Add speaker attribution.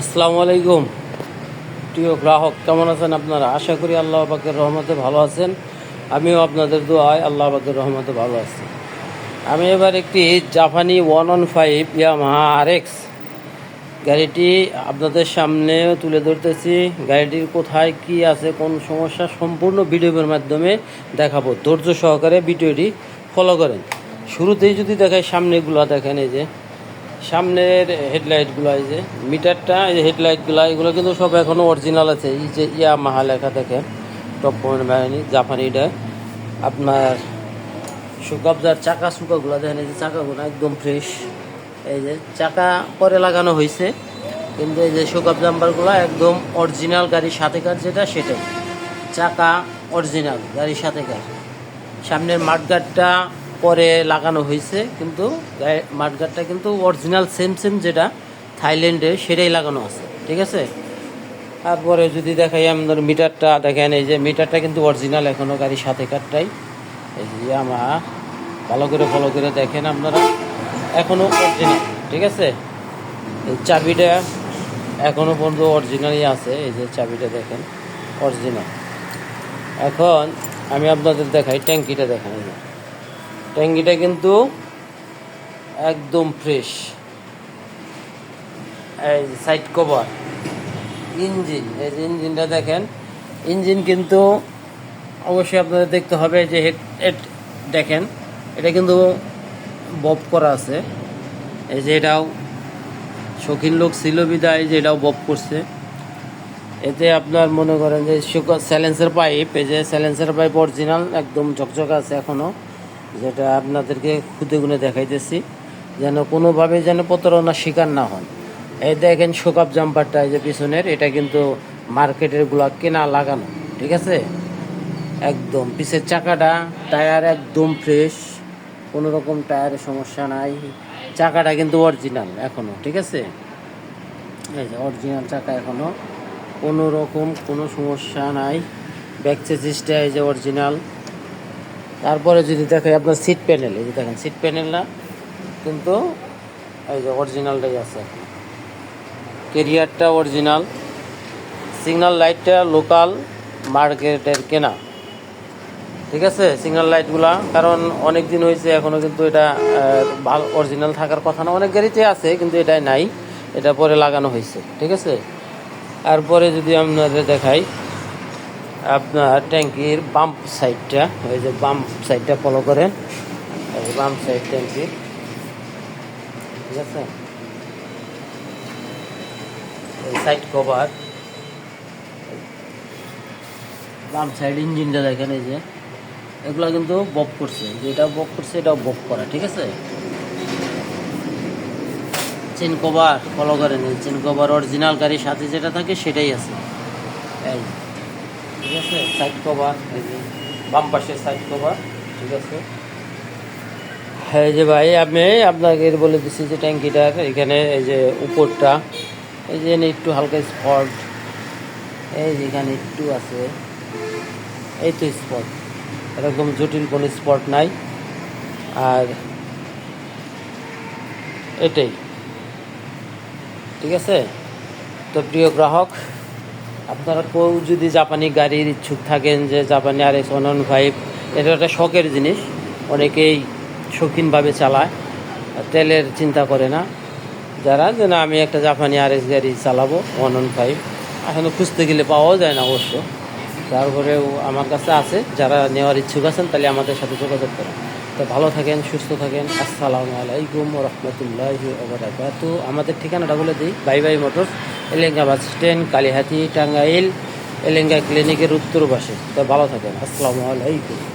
Speaker 1: আসসালামু আলাইকুম। প্রিয় গ্রাহক, কেমন আছেন আপনারা? আশা করি আল্লাহ পাকের রহমতে ভালো আছেন। আমিও আপনাদের দোয়ায় আল্লাহ পাকের রহমতে ভালো আছি। আমি এবার একটি জাপানি one one five Yamaha R X গাড়িটি আপনাদের সামনে তুলে ধরতেছি। গাড়িটির কোথায়, কি আছে, কোন সমস্যা সম্পূর্ণ ভিডিওর মাধ্যমে দেখাবো। ধৈর্য সহকারে ভিডিওটি ফলো করেন। শুরুতেই যদি দেখায় সামনেগুলো দেখেন এই যে। সামনের হেডলাইটগুলো এই যে, মিটারটা, এই যে হেডলাইটগুলো, এগুলো কিন্তু সব এখনও অরিজিনাল আছে। এই যে ইয়া মাহা লেখা দেখেন, টপ পয়েন্ট বাহিনী জাপানিটা আপনার সুকাবজার চাকা সুকাগুলো দেখেন, এই যে চাকাগুলো একদম ফ্রেশ এই যে চাকা পরে লাগানো হয়েছে, কিন্তু এই যে সুকাব জাম্পারগুলো একদম অরিজিনাল গাড়ির সাথেকার যেটা, সেটাই। চাকা অরিজিনাল গাড়ির সাথেকার সামনের মাঠগাটটা পরে লাগানো হয়েছে, কিন্তু মাঠগাটটা কিন্তু অরিজিনাল সেম সেম যেটা থাইল্যান্ডে সেটাই লাগানো আছে, ঠিক আছে? তারপরে যদি দেখাই আমাদের মিটারটা, দেখেন এই যে মিটারটা কিন্তু অরিজিনাল এখনও গাড়ির সাথে কারটাই এই যে আমা, ভালো করে ফলো করে দেখেন আপনারা। এখনও অরিজিনাল ঠিক আছে? এই চাবিটা এখনও পর্যন্ত অরিজিনালই আছে, এই যে চাবিটা দেখেন অরিজিনাল এখন আমি আপনাদের দেখাই, ট্যাঙ্কিটা দেখান ট্যাঙ্কিটা কিন্তু একদম ফ্রেশ এই সাইড কভার ইঞ্জিন এই যে ইঞ্জিনটা দেখেন ইঞ্জিন কিন্তু অবশ্যই আপনাদের দেখতে হবে যে হেড হেড দেখেন, এটা কিন্তু বব করা আছে। এই যে এটাও শৌখিন লোক ছিল বিদায় যে এটাও বব করছে। এতে আপনার মনে করেন যে স্যালেন্সার পাইপ এই যে স্যালেন্সার পাইপ অরিজিনাল একদম ঝকঝক আছে এখনও যেটা আপনাদেরকে খুদে গুনে দেখাইতেছি, যেন কোনোভাবে যেন প্রতারণার শিকার না হন। এই দেখেন শোকাপ জাম্পারটা, এই যে পিছনের, এটা কিন্তু মার্কেটেরগুলা কেনা লাগানো, ঠিক আছে? একদম, পিছের চাকাটা, টায়ার একদম ফ্রেশ, কোনো রকম টায়ারের সমস্যা নাই। চাকাটা কিন্তু অরিজিনাল এখনও, ঠিক আছে? এই যে অরিজিনাল চাকা এখনও, কোনো রকম কোনো সমস্যা নাই। ব্যাক চেসিসটা এই যে অরিজিনাল। তারপরে যদি দেখেন আপনার সিট প্যানেল এই যে দেখেন সিট প্যানেল না, কিন্তু এই যে অরিজিনালটাই আছে। কেরিয়ারটা অরিজিনাল সিগন্যাল লাইটটা লোকাল মার্কেটের কেনা। ঠিক আছে? সিগন্যাল লাইটগুলা কারণ অনেক দিন হয়েছে এখনও কিন্তু এটা ভালো অরিজিনাল থাকার কথা না। অনেক গাড়িতে আছে, কিন্তু এটাই নাই। এটা পরে লাগানো হয়েছে। ঠিক আছে? তারপরে যদি আপনাদের দেখাই আপনার ট্যাঙ্কির বাম্প সাইডটা ওই যে বাম্প সাইডটা ফলো করেন। বাম্প সাইড ট্যাঙ্কির। ঠিক আছে? Side cover. বাম সাইড ইঞ্জিনটা দেখেন, এই যে। এগুলো কিন্তু বক করছে। যেটা বক করছে, এটাও বক করা, ঠিক আছে? চেন কভার ফলো করেন। চেন কভার অরিজিনাল গাড়ির সাথে যেটা থাকে, সেটাই আছে। এই ঠিক আছে? সাইড কভার এই যে বাম পাশে সাইড কভার ঠিক আছে? হ্যাঁ যে ভাই, আমি আপনাকে বলে দিচ্ছি যে ট্যাঙ্কিটার এখানে এই যে উপরটা, এই যে একটু হালকা স্পট এই যে এখানে একটু আছে, এই তো স্পট এরকম জটিল কোনো স্পট নাই, আর এটাই, ঠিক আছে? তো প্রিয় গ্রাহক আপনারা কেউ যদি জাপানি গাড়ির ইচ্ছুক থাকেন যে জাপানি আর এস ওয়ান ফাইভ, এটা একটা শখের জিনিস। অনেকেই শৌখিনভাবে চালায়, তেলের চিন্তা করে না। যারা যে না, আমি একটা জাপানি আর এস গাড়ি চালাবো ওয়ান ওয়ান ফাইভ। এখনও খুঁজতে গেলে পাওয়াও যায় না অবশ্য। তারপরেও আমার কাছে আছে। যারা নেওয়ার ইচ্ছুক আছেন, তাহলে আমাদের সাথে যোগাযোগ করেন। তো ভালো থাকেন, সুস্থ থাকেন। আসসালামু আলাইকুম রহমতুল্লাহ আমাদের ঠিকানাটা বলে দিই, bye bye motors. Elenga bus stand Kalihati Tangail Elenga ক্লিনিকের উত্তর পাশে। তো ভালো থাকেন। আসসালামু আলাইকুম।